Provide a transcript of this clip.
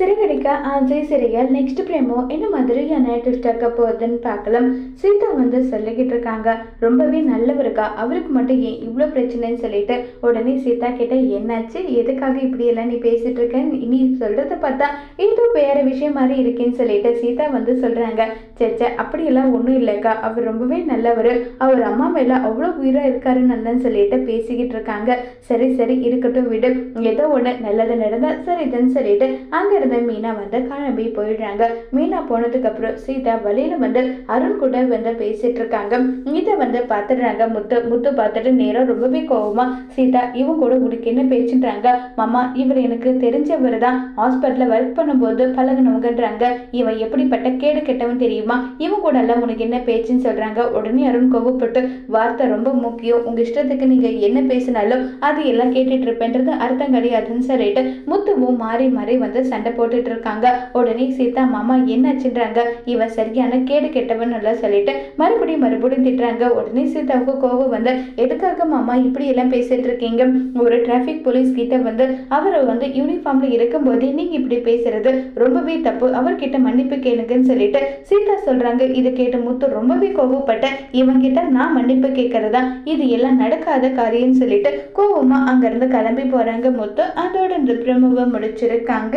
சிறுகடிக்க ஆஞ்சை சிறியல் next பிரேமோ என்ன மாதிரியான twist இருக்க போகுதுன்னு பார்க்கலாம். சீதா வந்து சொல்லிக்கிட்டு இருக்காங்க. ரொம்பவே நல்லவருக்கா? அவருக்கு மட்டும் ஏன் இவ்வளோ பிரச்சனைன்னு சொல்லிட்டு உடனே சீதா கிட்ட என்னாச்சு? எதுக்காக இப்படி எல்லாம் நீ பேசிட்டு இருக்க? நீ சொல்றத பார்த்தா ஏதோ வேற விஷயம் மாதிரி இருக்கேன்னு சொல்லிட்டு சீதா வந்து சொல்றாங்க. சேச்சே அப்படியெல்லாம் ஒன்றும் இல்லைக்கா. அவர் ரொம்பவே நல்லவர். அவர் அம்மா மேல அவ்வளோ உயிராக இருக்காருன்னு அண்ணன் சொல்லிட்டு பேசிக்கிட்டு இருக்காங்க. சரி சரி இருக்கட்டும் விடு. ஏதோ ஒன்று நல்லது நடந்தா சரிதுன்னு சொல்லிட்டு அங்கே வந்து மீனா வந்து கிளம்பி போயிடுறாங்க. மீனா போனதுக்கு அப்புறம் சீதா வழியில வந்து அருண் கூட வந்து பேசிட்டு இருக்காங்க. இதை வந்து பார்த்துடுறாங்க. முத்து முத்து பார்த்துட்டு நேரம் ரொம்பவே கோவமா சீதா இவன் கூட உனக்கு என்ன பேச்சுன்றாங்க? மாமா இவர் எனக்கு தெரிஞ்சவர் தான் ஹாஸ்பிட்டலில் ஒர்க் பண்ணும்போது பழகினவங்கன்றாங்க. இவன் எப்படிப்பட்ட கேடு கெட்டவன் தெரியுமா? இவன் கூட எல்லாம் உனக்கு என்ன பேச்சுன்னு சொல்றாங்க. உடனே அருண் கோவப்பட்டு வார்த்தை ரொம்ப முக்கியம். உங்க இஷ்டத்துக்கு நீங்க என்ன பேசினாலும் அது எல்லாம் கேட்டுட்டு இருப்பேன்றது அர்த்தம் கிடையாதுன்னு சொல்லிட்டு முத்துவும் மாறி மாறி வந்து சண்டை போட்டுட்டு இருக்காங்க உடனே சீதா மாமா என்னாச்சுன்றாங்க? இவன் சரியான கேடு கெட்டவன் எல்லாம் சொல்லிட்டு மறுபடியும் மறுபடியும் திட்டுறாங்க. உடனே சீதாவுக்கு கோவம் வந்து எதுக்காக மாமா இப்படி எல்லாம் பேசிட்டு இருக்கீங்க? ஒரு டிராஃபிக் போலீஸ் கிட்ட வந்து அவர் வந்து யூனிஃபார்ம்ல இருக்கும்போதே நீங்க இப்படி பேசுறது ரொம்பவே தப்பு. அவர்கிட்ட மன்னிப்பு கேளுங்கன்னு சொல்லிட்டு சீதா சொல்றாங்க. இதை கேட்டு முத்து ரொம்பவே கோவப்பட்ட இவங்கிட்ட நான் மன்னிப்பு கேட்கறதா இது எல்லாம் நடக்காத காரியம்னு சொல்லிட்டு கோவமா அங்கிருந்து கிளம்பி போறாங்க முத்து. அதோட இந்த பிரமுவை முடிச்சிருக்காங்க.